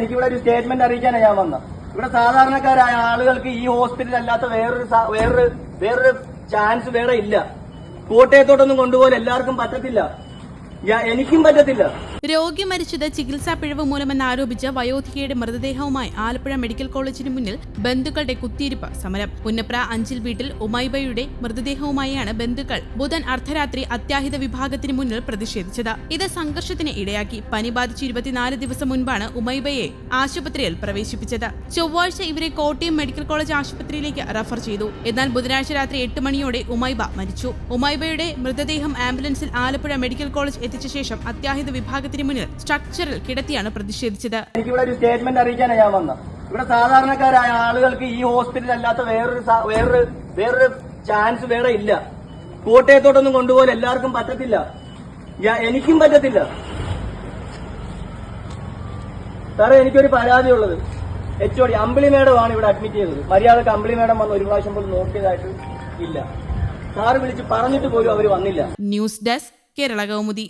എനിക്കിവിടെ ഒരു സ്റ്റേറ്റ്മെന്റ് അറിയിക്കാനാണ് ഞാൻ വന്നത്. ഇവിടെ സാധാരണക്കാരായ ആളുകൾക്ക് ഈ ഹോസ്പിറ്റൽ അല്ലാത്ത വേറൊരു വേറൊരു വേറൊരു ചാൻസ് വേറെ ഇല്ല. കോട്ടയത്തോട്ടൊന്നും കൊണ്ടുപോകാൻ എല്ലാവർക്കും പറ്റത്തില്ല. എനിക്കും പറ്റത്തില്ല. രോഗി മരിച്ചത് ചികിത്സാ പിഴവ് മൂലമെന്ന് ആരോപിച്ച വയോധികയുടെ മൃതദേഹവുമായി ആലപ്പുഴ മെഡിക്കൽ കോളേജിന് മുന്നിൽ ബന്ധുക്കളുടെ കുത്തിയിരിപ്പ് സമരം. പുന്നപ്ര അഞ്ചിൽ വീട്ടിൽ ഉമൈബയുടെ മൃതദേഹവുമായാണ് ബന്ധുക്കൾ ബുധൻ അർദ്ധരാത്രി അത്യാഹിത വിഭാഗത്തിന് മുന്നിൽ പ്രതിഷേധിച്ചത്. ഇത് സംഘർഷത്തിന് ഇടയാക്കി. പനി ബാധിച്ച് ഇരുപത്തിനാല് ദിവസം മുൻപാണ് ഉമൈബയെ ആശുപത്രിയിൽ പ്രവേശിപ്പിച്ചത്. ചൊവ്വാഴ്ച ഇവരെ കോട്ടയം മെഡിക്കൽ കോളേജ് ആശുപത്രിയിലേക്ക് റഫർ ചെയ്തു. എന്നാൽ ബുധനാഴ്ച രാത്രി എട്ട് മണിയോടെ ഉമൈബ മരിച്ചു. ഉമൈബയുടെ മൃതദേഹം ആംബുലൻസിൽ ആലപ്പുഴ മെഡിക്കൽ കോളേജ് എത്തിച്ച ശേഷം അത്യാഹിത വിഭാഗത്തിന് മുന്നിൽ സ്ട്രക്ചറിൽ കിടത്തിയാണ് പ്രതിഷേധിച്ചത്. എനിക്കിവിടെ ഒരു സ്റ്റേറ്റ്മെന്റ് അറിയിക്കാനാണ് ഞാൻ വന്നത്. ഇവിടെ സാധാരണക്കാരായ ആളുകൾക്ക് ഈ ഹോസ്പിറ്റൽ അല്ലാത്ത വേറൊരു വേറൊരു വേറൊരു ചാൻസ് വേറെ ഇല്ല. കോട്ടയത്തോട്ടൊന്നും കൊണ്ടുപോകാൻ എല്ലാവർക്കും പറ്റത്തില്ല. എനിക്കും പറ്റത്തില്ല. സാറേ എനിക്കൊരു പരാതിയുള്ളത്. എച്ച് ഒ ഡി അമ്പിളി മേഡമാണ് ഇവിടെ അഡ്മിറ്റ് ചെയ്തത്. മര്യാദയ്ക്ക് അമ്പിളി മേഡം വന്ന് ഒരു പ്രാവശ്യം പോലും നോക്കിയതായിട്ട് ഇല്ല. സാറ് വിളിച്ച് പറഞ്ഞിട്ട് പോലും അവർ വന്നില്ല. News desk Kerala Kaumudi.